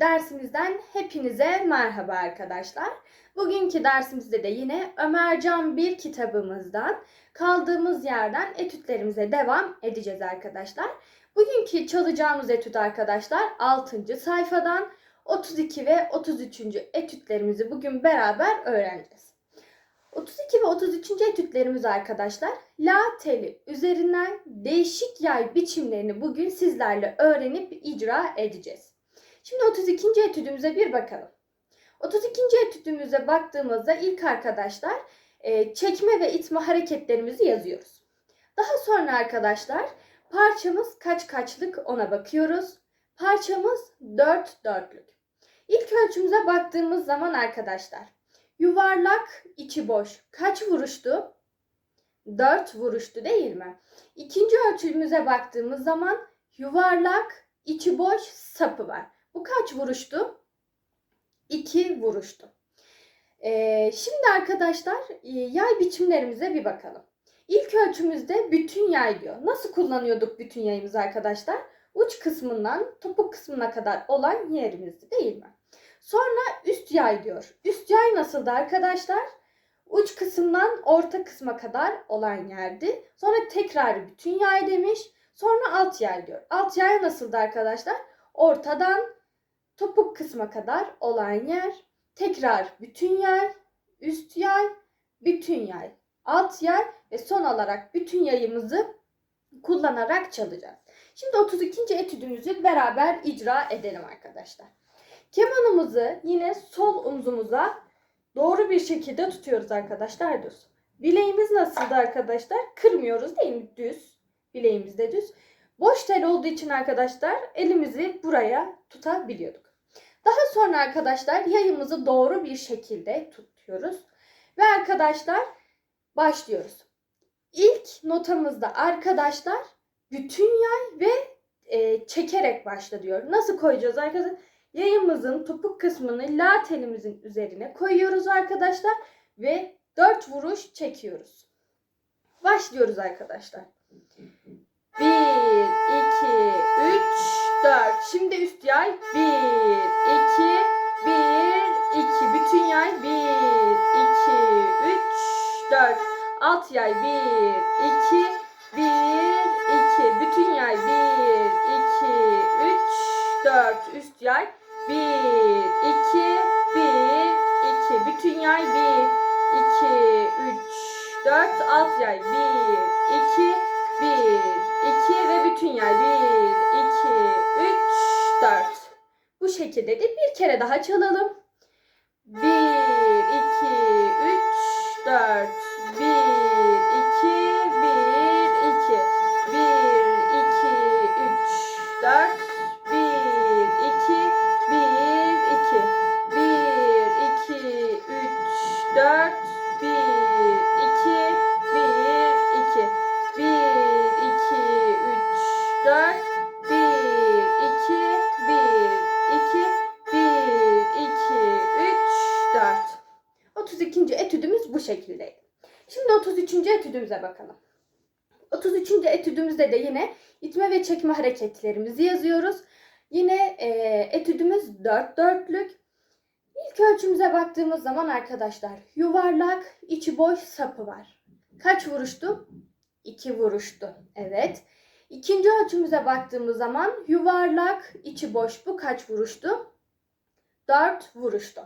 dersimizden hepinize merhaba arkadaşlar. Bugünkü dersimizde de yine Ömercan bir kitabımızdan kaldığımız yerden etütlerimize devam edeceğiz arkadaşlar. Bugünkü çalacağımız etüt arkadaşlar 6. sayfadan 32 ve 33. etütlerimizi bugün beraber öğreneceğiz. 32 ve 33. etütlerimiz arkadaşlar la teli üzerinden değişik yay biçimlerini bugün sizlerle öğrenip icra edeceğiz. Şimdi 32. etüdümüze bir bakalım. 32. etüdümüze baktığımızda ilk arkadaşlar e, çekme ve itme hareketlerimizi yazıyoruz. Daha sonra arkadaşlar parçamız kaç kaçlık ona bakıyoruz. Parçamız 4 dörtlük. İlk ölçümüze baktığımız zaman arkadaşlar yuvarlak içi boş kaç vuruştu? 4 vuruştu değil mi? İkinci ölçümüze baktığımız zaman yuvarlak içi boş sapı var. Bu kaç vuruştu? 2 vuruştu. Ee, şimdi arkadaşlar e, yay biçimlerimize bir bakalım. İlk ölçümüzde bütün yay diyor. Nasıl kullanıyorduk bütün yayımızı arkadaşlar? Uç kısmından topuk kısmına kadar olan yerimizdi değil mi? Sonra üst yay diyor. Üst yay nasıldı arkadaşlar? Uç kısımdan orta kısma kadar olan yerdi. Sonra tekrar bütün yay demiş. Sonra alt yay diyor. Alt yay nasıldı arkadaşlar? Ortadan topuk kısma kadar olan yer. Tekrar bütün yay, üst yay, bütün yay, alt yay ve son olarak bütün yayımızı kullanarak çalacağız. Şimdi 32. etüdümüzü beraber icra edelim arkadaşlar. Kemanımızı yine sol omzumuza doğru bir şekilde tutuyoruz arkadaşlar düz. Bileğimiz nasıldı arkadaşlar? Kırmıyoruz değil mi? Düz. Bileğimiz de düz. Boş tel olduğu için arkadaşlar elimizi buraya tutabiliyorduk. Daha sonra arkadaşlar yayımızı doğru bir şekilde tutuyoruz. Ve arkadaşlar başlıyoruz. İlk notamızda arkadaşlar bütün yay ve e, çekerek başla diyor. Nasıl koyacağız arkadaşlar? Yayımızın topuk kısmını la telimizin üzerine koyuyoruz arkadaşlar ve 4 vuruş çekiyoruz. Başlıyoruz arkadaşlar. 1, 2, 4. Alt yay 1, 2, 1, 2 ve bütün yay 1, 2, 3, 4. Bu şekilde de bir kere daha çalalım. Şekildeydi. Şimdi 33. etüdümüze bakalım. 33. etüdümüzde de yine itme ve çekme hareketlerimizi yazıyoruz. Yine e, etüdümüz 4 dörtlük. İlk ölçümüze baktığımız zaman arkadaşlar yuvarlak içi boş sapı var. Kaç vuruştu? 2 vuruştu. Evet. İkinci ölçümüze baktığımız zaman yuvarlak içi boş bu kaç vuruştu? 4 vuruştu.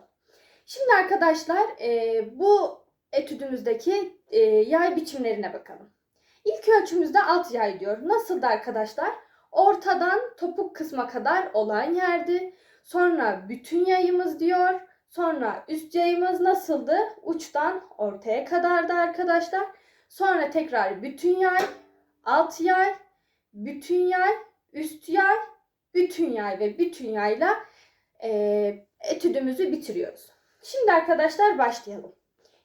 Şimdi arkadaşlar e, bu etüdümüzdeki e, yay biçimlerine bakalım. İlk ölçümüzde alt yay diyor. Nasıldı arkadaşlar? Ortadan topuk kısma kadar olan yerdi. Sonra bütün yayımız diyor. Sonra üst yayımız nasıldı? Uçtan ortaya kadardı arkadaşlar. Sonra tekrar bütün yay, alt yay, bütün yay, üst yay, bütün yay ve bütün yayla e, etüdümüzü bitiriyoruz. Şimdi arkadaşlar başlayalım.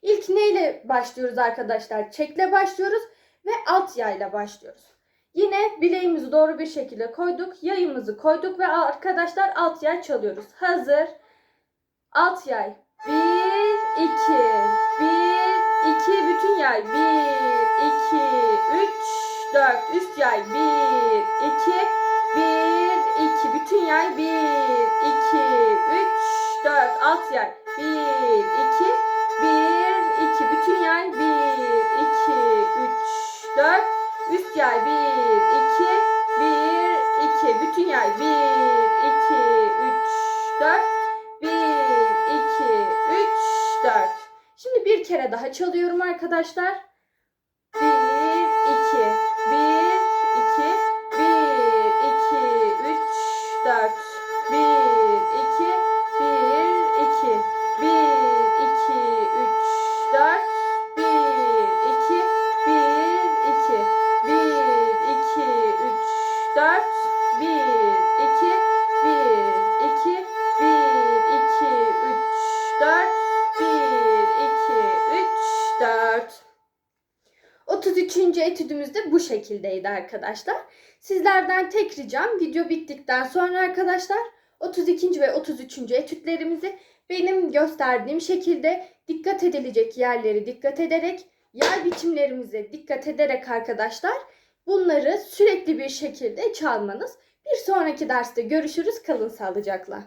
İlk neyle başlıyoruz arkadaşlar? Çekle başlıyoruz ve alt yayla başlıyoruz. Yine bileğimizi doğru bir şekilde koyduk. Yayımızı koyduk ve arkadaşlar alt yay çalıyoruz. Hazır. Alt yay. 1, 2, 1, 2. Bütün yay. 1, 2, 3, 4. Üst yay. 1, 2, 1, 2 bütün yay 1 2 3 4 alt yay 1 2 üst yay. 1 2 1 2 bütün yay. 1 2 3 4 1 2 3 4 Şimdi bir kere daha çalıyorum arkadaşlar. 1 2 33. etüdümüz de bu şekildeydi arkadaşlar. Sizlerden tek ricam video bittikten sonra arkadaşlar 32. ve 33. etütlerimizi benim gösterdiğim şekilde dikkat edilecek yerleri dikkat ederek yay biçimlerimize dikkat ederek arkadaşlar bunları sürekli bir şekilde çalmanız. Bir sonraki derste görüşürüz. Kalın sağlıcakla.